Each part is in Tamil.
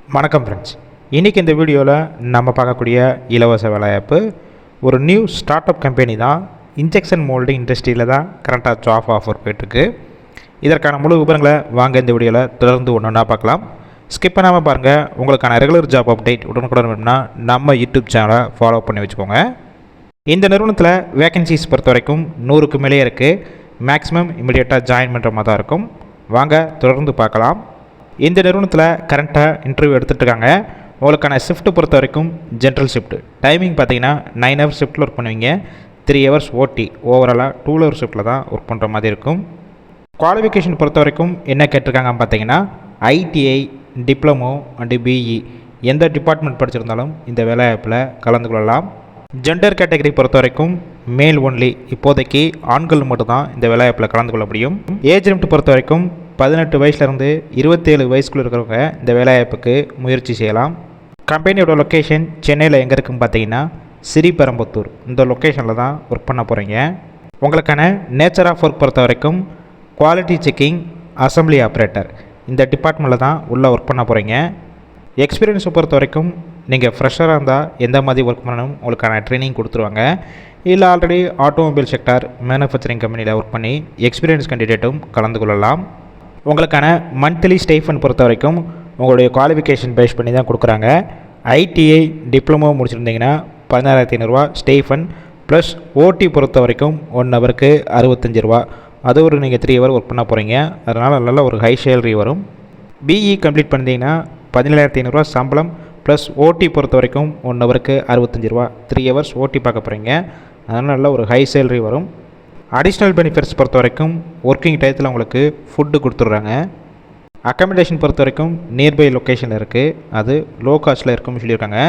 வணக்கம் ஃப்ரெண்ட்ஸ் இன்றைக்கி இந்த வீடியோவில் நம்ம பார்க்கக்கூடிய இலவச வேலைவாய்ப்பு ஒரு நியூ ஸ்டார்ட் அப் கம்பெனி தான் இன்ஜெக்ஷன் மோல்டிங் இண்டஸ்ட்ரியில் தான் கரண்ட்டாக ஜாப் ஆஃபர் போயிட்டுருக்கு. இதற்கான முழு விவரங்களை வாங்க இந்த வீடியோவில் தொடர்ந்து ஒன்று ஒன்றா பார்க்கலாம். ஸ்கிப் பண்ணாமல் பாருங்கள் உங்களுக்கான ரெகுலர் ஜாப் அப்டேட் உடனுக்குடன் வேணும்னா நம்ம யூடியூப் சேனலை ஃபாலோ பண்ணி வச்சுக்கோங்க. இந்த நிறுவனத்தில் வேகன்சிஸ் பொறுத்த வரைக்கும் நூறுக்கு மேலே இருக்குது மேக்ஸிமம் இமீடியட்டாக ஜாயின் பண்ணுற மாதிரி தான் இருக்கும். வாங்க தொடர்ந்து பார்க்கலாம். இந்த நிறுவனத்தில் கரண்ட்டாக இன்டர்வியூ எடுத்துகிட்டு இருக்காங்க உங்களுக்கான ஷிஃப்ட்டு பொறுத்த வரைக்கும் ஜென்ரல் ஷிஃப்ட்டு டைமிங் பார்த்தீங்கன்னா நைன் ஹவர்ஸ் ஷிஃப்ட்டில் ஒர்க் பண்ணுவீங்க. த்ரீ ஹவர்ஸ் ஓட்டி ஓவராலாக டூ ஹவர் ஷிஃப்ட்டில் தான் ஒர்க் பண்ணுற மாதிரி இருக்கும். குவாலிஃபிகேஷன் பொறுத்த வரைக்கும் என்ன கேட்டிருக்காங்கன்னு பார்த்தீங்கன்னா ஐடிஐ டிப்ளமோ அண்டு பிஇ எந்த டிபார்ட்மெண்ட் படிச்சிருந்தாலும் இந்த வேலைவாய்ப்பில் கலந்து கொள்ளலாம். ஜெண்டர் கேட்டகரி பொறுத்த வரைக்கும் மேல் ஒன்லி இப்போதைக்கு ஆண்கள் மட்டும்தான் இந்த வேலைவாய்ப்பில் கலந்து கொள்ள முடியும். ஏஜ் லிமிட் பொறுத்த வரைக்கும் பதினெட்டு வயசுலேருந்து இருபத்தேழு வயசுக்குள்ளே இருக்கிறவங்க இந்த வேலைவாய்ப்புக்கு முயற்சி செய்யலாம். கம்பெனியோட லொக்கேஷன் சென்னையில் எங்கே இருக்குன்னு பார்த்தீங்கன்னா சிறிபெரம்பத்தூர். இந்த லொக்கேஷனில் தான் ஒர்க் பண்ண போகிறீங்க உங்களுக்கான நேச்சர் ஆஃப் ஒர்க் பொறுத்த வரைக்கும் குவாலிட்டி செக்கிங் அசம்பிளி ஆப்ரேட்டர் இந்த டிபார்ட்மெண்ட்டில் தான் உள்ளே ஒர்க் பண்ண போகிறீங்க எக்ஸ்பீரியன்ஸை பொறுத்த வரைக்கும் நீங்கள் ஃப்ரெஷராக இருந்தால் எந்த மாதிரி ஒர்க் பண்ணணும் உங்களுக்கான ட்ரைனிங் கொடுத்துருவாங்க. இல்லை ஆல்ரெடி ஆட்டோமொபைல் செக்டார் மேனுஃபேக்சரிங் கம்பெனியில் ஒர்க் பண்ணி எக்ஸ்பீரியன்ஸ் கேண்டிடேட்டும் கலந்து கொள்ளலாம். உங்களுக்கான மந்த்லி ஸ்டைஃபன் பொறுத்த வரைக்கும் உங்களுடைய குவாலிஃபிகேஷன் பேஸ் பண்ணி தான் கொடுக்குறாங்க. ஐடிஐ டிப்ளமோ முடிச்சிருந்தீங்கன்னா பதினாறாயிரத்தி ஐநூறுரூவா ஸ்டைஃபன் ப்ளஸ் ஓடி பொறுத்த வரைக்கும் ஒன் ஹவருக்கு அறுபத்தஞ்சு ரூபா. அது ஒரு நீங்கள் த்ரீ ஹவர் ஒர்க் பண்ண போகிறீங்க அதனால் நல்ல ஒரு ஹை சேலரி வரும். பிஇ கம்ப்ளீட் பண்ணிட்டீங்கன்னா பதினேழாயிரத்தி ஐநூறுரூவா சம்பளம் ப்ளஸ் ஓடி பொறுத்த வரைக்கும் ஒன் ஹவருக்கு அறுபத்தஞ்சு ரூபா. த்ரீ ஹவர்ஸ் ஓட்டி பார்க்க போகிறீங்க அதனால் நல்ல ஒரு ஹை சேலரி வரும். அடிஷ்னல் பெனிஃபிட்ஸ் பொறுத்த வரைக்கும் ஒர்க்கிங் டயத்தில் உங்களுக்கு ஃபுட்டு கொடுத்துட்றாங்க. அக்கமடேஷன் பொறுத்த வரைக்கும் நியர்பை லொக்கேஷனில் இருக்குது அது லோ காஸ்ட்டில் இருக்கும்னு சொல்லியிருக்காங்க.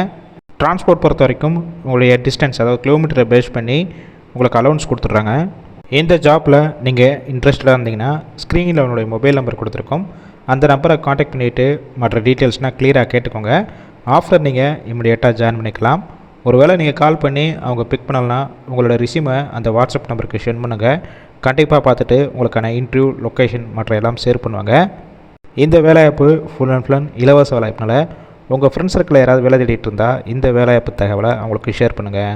டிரான்ஸ்போர்ட் பொறுத்த வரைக்கும் உங்களுடைய டிஸ்டன்ஸ் அதாவது கிலோமீட்டரை பேஸ் பண்ணி உங்களுக்கு அலௌன்ஸ் கொடுத்துட்றாங்க. இந்த ஜாப்பில் நீங்கள் இன்ட்ரெஸ்டடாக இருந்தீங்கன்னா ஸ்க்ரீனில் உங்களுடைய மொபைல் நம்பர் கொடுத்துருக்கோம். அந்த நம்பரை காண்டாக்ட் பண்ணிவிட்டு மற்ற டீட்டெயில்ஸ்னால் க்ளியராக கேட்டுக்கோங்க. ஆஃபர் நீங்கள் இமிடியேட்டாக ஜாயின் பண்ணிக்கலாம். ஒருவேளை நீங்கள் கால் பண்ணி அவங்க பிக் பண்ணலனா உங்களோட ரிசியூமை அந்த வாட்ஸ்அப் நம்பருக்கு சென்ட் பண்ணுங்கள் கண்டிப்பாக பார்த்துட்டு உங்களுக்கான இன்டர்வியூ லொக்கேஷன் மற்ற எல்லாம் ஷேர் பண்ணுவாங்க. இந்த வேலைவாய்ப்பு ஃபுல் அண்ட் ஃபுல் அண்ட் இலவச வேலைவாய்ப்புனால உங்கள் ஃப்ரெண்ட்ஸ் சர்க்கிளில் யாராவது வேலை தேடிட்டு இருந்தால் இந்த வேலைவாய்ப்பு தகவலை அவங்களுக்கு ஷேர் பண்ணுங்கள்